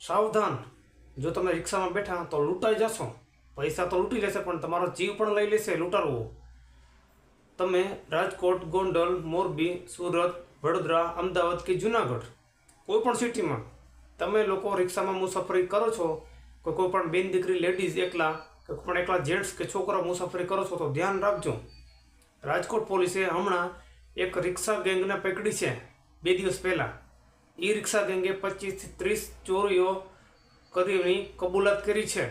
સાવધાન. જો તમે રિક્ષામાં બેઠા તો લૂંટાઈ જશો. પૈસા તો લૂંટી લેશે, પણ તમારો જીવ પણ લઈ લેશે લૂંટારવો તમે રાજકોટ, ગોંડલ, મોરબી, સુરત, વડોદરા, અમદાવાદ કે જુનાગઢ કોઈ પણ સિટીમાં તમે લોકો રિક્ષામાં મુસાફરી કરો છો, કે કોઈ પણ બેન દીકરી, લેડીઝ એકલા, કે કોઈ પણ એકલા જેન્ટ્સ કે છોકરા મુસાફરી કરો છો, તો ધ્યાન રાખજો. રાજકોટ પોલીસે હમણાં એક રિક્ષા ગેંગને પકડી છે, બે દિવસ પહેલાં. ઈ રિક્ષા ગેંગે પચીસથી ત્રીસ ચોરીઓ કરીની કબૂલાત કરી છે.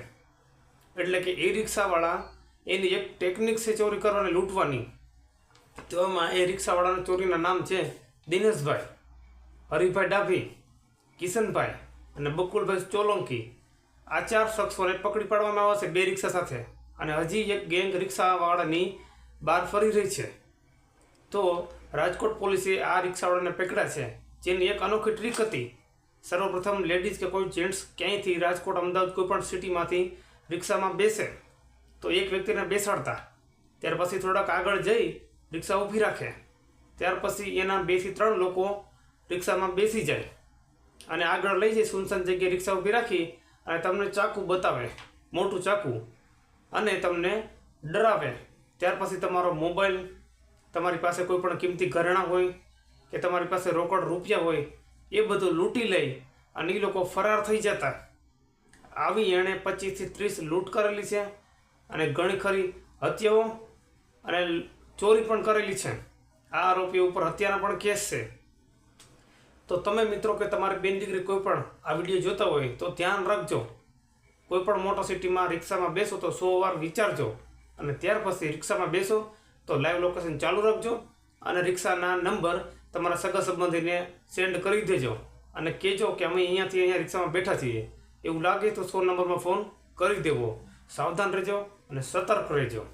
એટલે કે એ રિક્ષાવાળા એની એક ટેકનિક છે ચોરી કરવાની, લૂંટવાની. તો એમાં એ રિક્ષાવાળાના ચોરીના નામ છે દિનેશભાઈ, હરિભાઈ ડાભી, કિશનભાઈ અને બકુલભાઈ ચોલોંકી. આ ચાર શખ્સોને પકડી પાડવામાં આવ્યા છે બે રિક્ષા સાથે અને હજી એક ગેંગ રિક્ષાવાળાની બહાર ફરી રહી છે. તો રાજકોટ પોલીસે આ રિક્ષાવાળાને પકડ્યા છે. જેની એક અનોખી ટ્રીક હતી. સર્વપ્રથમ લેડીઝ કે કોઈ જેન્ટ્સ ક્યાંયથી રાજકોટ, અમદાવાદ કોઈ પણ સિટીમાંથી રિક્ષામાં બેસે, તો એક વ્યક્તિને બેસાડતા. ત્યાર પછી થોડાક આગળ જઈ રિક્ષા ઊભી રાખે. ત્યાર પછી એના બેથી ત્રણ લોકો રિક્ષામાં બેસી જાય. અને આગળ લઈ જઈ સુનસાન જગ્યાએ રિક્ષા ઊભી રાખી અને તમને ચાકુ બતાવે, મોટું ચાકુ, અને તમને ડરાવે. ત્યાર પછી તમારો મોબાઈલ, તમારી પાસે કોઈ પણ કિંમતી ઘરેણાં હોય કે તમારી પાસે રોકડ રૂપિયા હોય, એ બધું લૂંટી લઈ અને એ લોકો ફરાર થઈ જતા. આવી એણે પચીસથી ત્રીસ લૂંટ કરેલી છે અને ઘણી ખરી હત્યાઓ અને ચોરી પણ કરેલી છે. આ આરોપી ઉપર હત્યાના પણ કેસ છે. તો તમે મિત્રો કે તમારી બેન દીકરી કોઈ પણ આ વીડિયો જોતા હોય, તો ધ્યાન રાખજો. કોઈ પણ મોટા સિટીમાં રિક્ષામાં બેસો તો સો વાર વિચારજો. અને ત્યાર પછી રિક્ષામાં બેસો તો લાઈવ લોકેશન ચાલુ રાખજો અને રિક્ષાના નંબર તમારા સગા સંબંધીને સેન્ડ કરી દેજો. અને કહેજો કે અમે અહીંયાથી અહીંયા રિક્ષામાં બેઠા છીએ. એવું લાગે તો સો નંબરમાં ફોન કરી દેવો. સાવધાન રહેજો અને સતર્ક રહેજો.